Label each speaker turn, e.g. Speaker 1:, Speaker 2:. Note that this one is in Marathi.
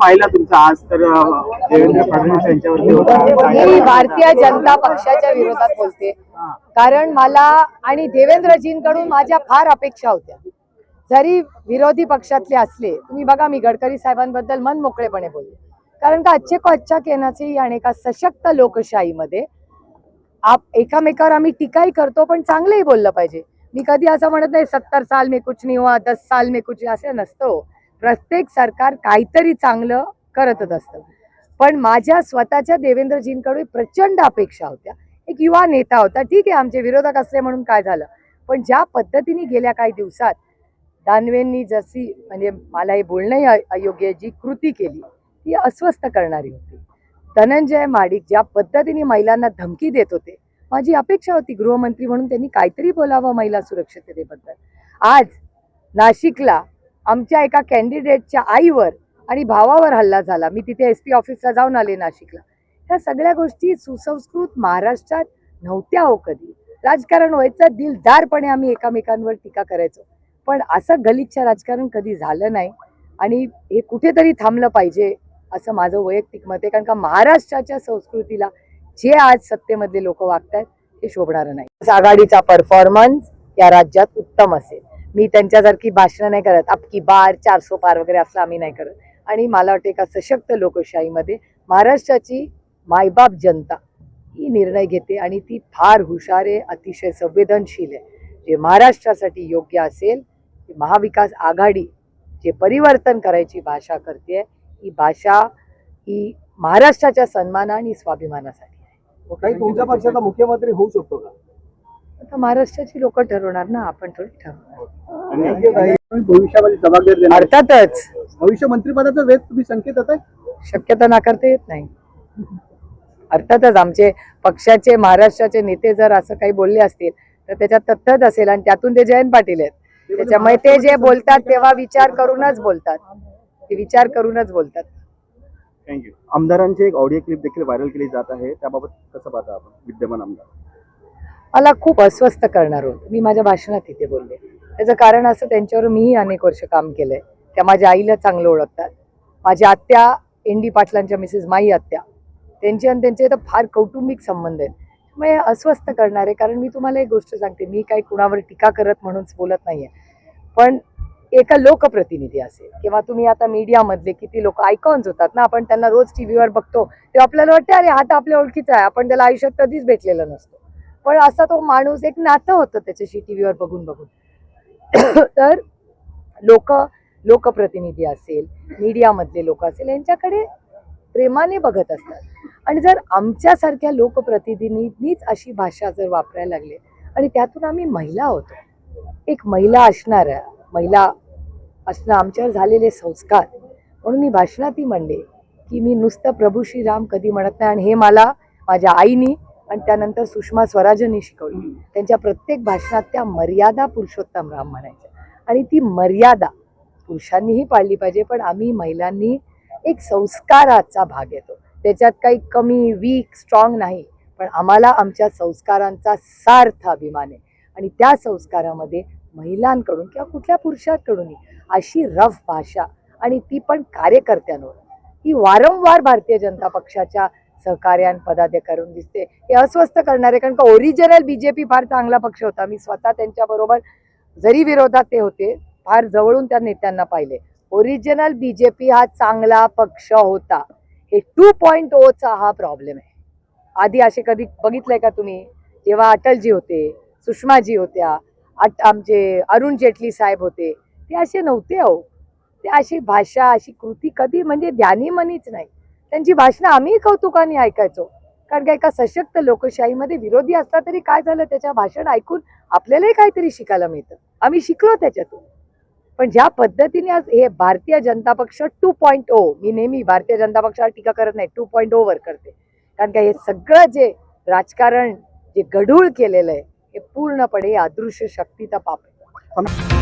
Speaker 1: पाहिला तुमचा आज तर देवेंद्र फडणवीस यांच्यावरती होता.
Speaker 2: मी भारतीय जनता पक्षाच्या विरोधात बोलते. कारण मला आणि देवेंद्रजींकडून माझ्या फार अपेक्षा होत्या. जरी विरोधी पक्षातले असले तुम्ही बघा मी गडकरी साहेबांबद्दल मन मोकळेपणे बोलले. कारण का अच्छे को अच्छा कहण्याचे आणि एका सशक्त लोकशाहीमध्ये आप एकामेकावर आम्ही टीकाही करतो पण चांगलंही बोललं पाहिजे. मी कधी असं म्हणत नाही सत्तर साल में कुछ नहीं हुआ दस साल में कुछ असं नसतं हो. प्रत्येक सरकार काहीतरी चांगलं करतच असतं. पण माझ्या स्वतःच्या देवेंद्रजींकडून प्रचंड अपेक्षा होत्या. एक युवा नेता होता. ठीक आहे आमचे विरोधक असले म्हणून काय झालं. पण ज्या पद्धतीने गेल्या काही दिवसात दानवेंनी जशी म्हणजे मला हे बोलणंही अयोग्य जी कृती केली ती अस्वस्थ करणारी होती. धनंजय माडिक ज्या पद्धतीने महिलांना धमकी देत होते माझी अपेक्षा होती गृहमंत्री म्हणून त्यांनी काहीतरी बोलावं महिला सुरक्षिततेबद्दल. आज नाशिकला आमच्या एका कॅन्डिडेटच्या आईवर आणि भावावर हल्ला झाला. मी तिथे एस पी ऑफिसला जाऊन आले नाशिकला. ह्या सगळ्या गोष्टी सुसंस्कृत महाराष्ट्रात नव्हत्या हो कधी. राजकारण व्हायचं दिलदारपणे आम्ही एकामेकांवर टीका करायचो. पण असं गलिच्छ राजकारण कधी झालं नाही आणि हे कुठेतरी थांबलं पाहिजे असं माझं वैयक्तिक मत आहे. कारण का महाराष्ट्राच्या संस्कृतीला जे आज सत्तेमधले लोक वागतायत ते शोभणारं नाही. आघाडीचा परफॉर्मन्स या राज्यात उत्तम असेल. मी त्यांच्यासारखी भाषणं नाही करत. आपकी बार चारसो पार वगैरे असं आम्ही नाही करत. आणि मला वाटते एका सशक्त लोकशाहीमध्ये महाराष्ट्राची मायबाप जनता ही निर्णय घेते आणि ती फार हुशार आहे अतिशय संवेदनशील आहे. जे महाराष्ट्रासाठी योग्य असेल ते महाविकास आघाडी जे परिवर्तन करायची भाषा करते ही भाषा ही महाराष्ट्राच्या सन्मान आणि स्वाभिमानासाठी आहे.
Speaker 3: काही तुमच्या पक्षाचा मुख्यमंत्री होऊ शकतो का?
Speaker 2: आता महाराष्ट्राची लोक ठरवणार ना आपण थोडी ठरवणार.
Speaker 3: योग्य काही भविष्यामध्ये जबाबदारी देणार?
Speaker 2: अर्थातच.
Speaker 3: भविष्य मंत्रिपदाचा वेध तुम्ही संकेत देताय?
Speaker 2: शक्यता नाकारता येत नाही. अर्थातच आमचे पक्षाचे महाराष्ट्राचे नेते जर असं काही बोलले असतील तर त्याच्यात तथ्यच असेल आणि त्यातून ते जयंत पाटील आहेत. त्याच्यामुळे ते जे बोलतात तेव्हा विचार करूनच बोलतात. ते विचार करूनच बोलतात.
Speaker 1: थँक्यू
Speaker 3: आमदारांची एक ऑडिओ क्लिप देखील व्हायरल केली जात आहे. त्याबाबत कसं पाहता आपण? विद्यमान आमदार.
Speaker 2: मला खूप अस्वस्थ करणार होत. मी माझ्या भाषणात तिथे बोलले. त्याचं कारण असं त्यांच्यावर मीही अनेक वर्ष काम केलंय. त्या माझ्या आईला चांगलं ओळखतात. माझ्या आत्या एन डी पाटलांच्या मिसेस माई आत्या त्यांचे आणि त्यांचे तर फार कौटुंबिक संबंध आहेत. त्यामुळे अस्वस्थ करणार आहे. कारण मी तुम्हाला एक गोष्ट सांगते. मी काही कुणावर टीका करत म्हणून बोलत नाहीये. पण एका लोकप्रतिनिधी असेल किंवा तुम्ही आता मीडियामधले किती लोक आयकॉन्स होतात ना आपण त्यांना रोज टी व्हीवर बघतो तेव्हा आपल्याला वाटतं अरे हा तर आपल्या ओळखीचा आहे. आपण त्याला आयुष्यात कधीच भेटलेला नसतो. पण असा तो माणूस एक नातं होतं त्याच्याशी टी व्हीवर बघून बघून. तर लोक लोकप्रतिनिधी असेल मीडियामधले लोक असेल यांच्याकडे प्रेमाने बघत असतात. आणि जर आमच्यासारख्या लोकप्रतिनिधींनीच अशी भाषा जर वापरायला लागले आणि त्यातून आम्ही महिला होतो. एक महिला असणाऱ्या महिला असणं आमच्यावर झालेले संस्कार. म्हणून मी भाषणातही म्हणले की मी नुसतं प्रभू श्रीराम कधी म्हणत नाही आणि हे मला माझ्या आईनी आणि त्यानंतर सुषमा स्वराजांनी शिकवली. त्यांच्या प्रत्येक भाषणात त्या मर्यादा पुरुषोत्तम राम म्हणायच्या. आणि ती मर्यादा पुरुषांनीही पाळली पाहिजे पण आम्ही महिलांनी एक संस्काराचा भाग येतो. त्याच्यात काही कमी वीक स्ट्रॉंग नाही पण आम्हाला आमच्या संस्कारांचा सार्थ अभिमान आहे. आणि त्या संस्कारामध्ये महिलांकडून किंवा कुठल्या पुरुषांकडूनही अशी रफ भाषा आणि ती पण कार्यकर्त्यांवर. ही वारंवार भारतीय जनता पक्षाच्या सहकार्यां करून दिसते. हे अस्वस्थ करणारे कारण का ओरिजिनल बीजेपी फार चांगला पक्ष होता. मी स्वतः त्यांच्याबरोबर जरी विरोधात ते होते फार जवळून त्या नेत्यांना पाहिले. ओरिजिनल बीजेपी हा चांगला पक्ष होता. हे टू पॉईंट ओचा हा प्रॉब्लेम आहे. आधी असे कधी बघितलंय का तुम्ही? जेव्हा अटलजी होते सुषमाजी होत्या आट आमचे अरुण जेटली साहेब होते ते असे नव्हते अहो. ते अशी भाषा अशी कृती कधी म्हणजे ध्यानीमनीच नाही. त्यांची भाषणं आम्ही कौतुकाने ऐकायचो. कारण का एका सशक्त लोकशाहीमध्ये विरोधी असला तरी काय झालं? त्याच्या भाषण ऐकून आपल्यालाही काहीतरी शिकायला मिळतं. आम्ही शिकलो त्याच्यातून. पण ज्या पद्धतीने आज हे भारतीय जनता पक्ष टू पॉईंट ओ मी नेहमी भारतीय जनता पक्षावर टीका करत नाही टू पॉईंट ओ वर करते. कारण का हे सगळं जे राजकारण जे गढूळ केलेलं आहे हे पूर्णपणे अदृश्य शक्तीचा पाप आहे.